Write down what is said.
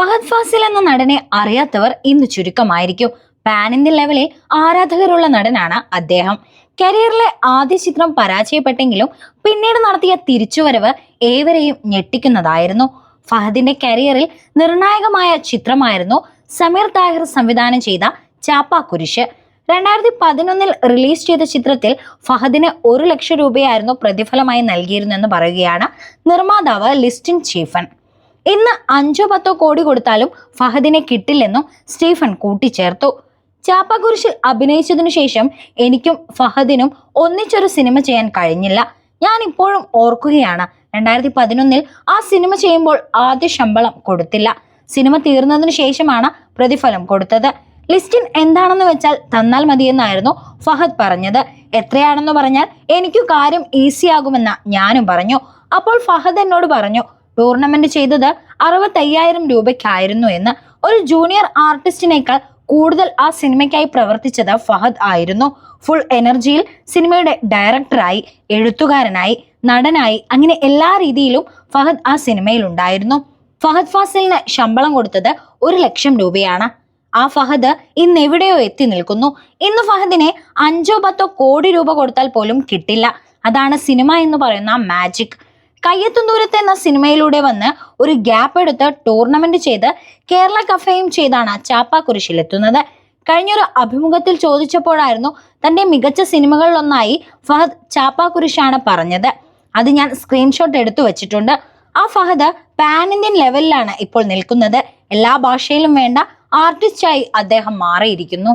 ഫഹദ് ഫാസിൽ എന്ന നടനെ അറിയാത്തവർ ഇന്ന് ചുരുക്കമായിരിക്കും. പാൻ ഇന്ത്യൻ ലെവലിൽ ആരാധകരുള്ള നടനാണ് അദ്ദേഹം. കരിയറിലെ ആദ്യ ചിത്രം പരാജയപ്പെട്ടെങ്കിലും പിന്നീട് നടത്തിയ തിരിച്ചുവരവ് ഏവരെയും ഞെട്ടിക്കുന്നതായിരുന്നു. ഫഹദിന്റെ കരിയറിൽ നിർണായകമായ ചിത്രമായിരുന്നു സമീർ താഹിർ സംവിധാനം ചെയ്ത ചാപ്പ കുരിശ്. രണ്ടായിരത്തി പതിനൊന്നിൽ റിലീസ് ചെയ്ത ചിത്രത്തിൽ ഫഹദിന് ഒരു ലക്ഷം രൂപയായിരുന്നു പ്രതിഫലമായി നൽകിയിരുന്നെന്ന് പറയുകയാണ് നിർമ്മാതാവ് ലിസ്റ്റിൻ സ്റ്റീഫൻ ഇന്ന് അഞ്ചോ പത്തോ കോടി കൊടുത്താലും ഫഹദിനെ കിട്ടില്ലെന്നും സ്റ്റീഫൻ കൂട്ടിച്ചേർത്തു. ചാപ്പക്കുരിശിൽ അഭിനയിച്ചതിനു ശേഷം എനിക്കും ഫഹദിനും ഒന്നിച്ചൊരു സിനിമ ചെയ്യാൻ കഴിഞ്ഞില്ല. ഞാൻ ഇപ്പോഴും ഓർക്കുകയാണ്. രണ്ടായിരത്തി പതിനൊന്നിൽ ആ സിനിമ ചെയ്യുമ്പോൾ ആദ്യ ശമ്പളം കൊടുത്തില്ല. സിനിമ തീർന്നതിനു ശേഷമാണ് പ്രതിഫലം കൊടുത്തത്. ലിസ്റ്റിൻ എന്താണെന്ന് വെച്ചാൽ തന്നാൽ മതിയെന്നായിരുന്നു ഫഹദ് പറഞ്ഞത്. എത്രയാണെന്ന് പറഞ്ഞാൽ എനിക്കു കാര്യം ഈസിയാകുമെന്ന ഞാനും പറഞ്ഞു. അപ്പോൾ ഫഹദ് എന്നോട് പറഞ്ഞു ടൂർണമെന്റ് ചെയ്തത് അറുപത്തയ്യായിരം രൂപയ്ക്കായിരുന്നു എന്ന് ഒരു ജൂനിയർ ആർട്ടിസ്റ്റിനേക്കാൾ കൂടുതൽ ആ സിനിമയ്ക്കായി പ്രവർത്തിച്ചത് ഫഹദ് ആയിരുന്നു. ഫുൾ എനർജിയിൽ സിനിമയുടെ ഡയറക്ടറായി എഴുത്തുകാരനായി നടനായി അങ്ങനെ എല്ലാ രീതിയിലും ഫഹദ് ആ സിനിമയിൽ ഉണ്ടായിരുന്നു. ഫഹദ് ഫാസിലിന് ശമ്പളം കൊടുത്തത് ഒരു ലക്ഷം രൂപയാണ്. ആ ഫഹദ് ഇന്ന് എവിടെയോ എത്തി നിൽക്കുന്നു. ഇന്ന് ഫഹദിനെ അഞ്ചോ പത്തോ കോടി രൂപ കൊടുത്താൽ പോലും കിട്ടില്ല. അതാണ് സിനിമ എന്ന് പറയുന്ന മാജിക്. കയ്യെത്തും ദൂരത്ത് എന്ന സിനിമയിലൂടെ വന്ന് ഒരു ഗ്യാപ്പ് എടുത്ത് ടൂർണമെന്റ് ചെയ്ത് കേരള കഫയും ചെയ്താണ് ചാപ്പ കുരിശിലെത്തുന്നത് കഴിഞ്ഞൊരു അഭിമുഖത്തിൽ ചോദിച്ചപ്പോഴായിരുന്നു തന്റെ മികച്ച സിനിമകളിലൊന്നായി ഫഹദ് ചാപ്പാക്കുരിശാണ് കുരിശാണ് പറഞ്ഞത്. അത് ഞാൻ സ്ക്രീൻഷോട്ട് എടുത്തു വെച്ചിട്ടുണ്ട്. ആ ഫഹദ് പാൻ ഇന്ത്യൻ ലെവലിലാണ് ഇപ്പോൾ നിൽക്കുന്നത്. എല്ലാ ഭാഷയിലും വേണ്ട ആർട്ടിസ്റ്റായി അദ്ദേഹം മാറിയിരിക്കുന്നു.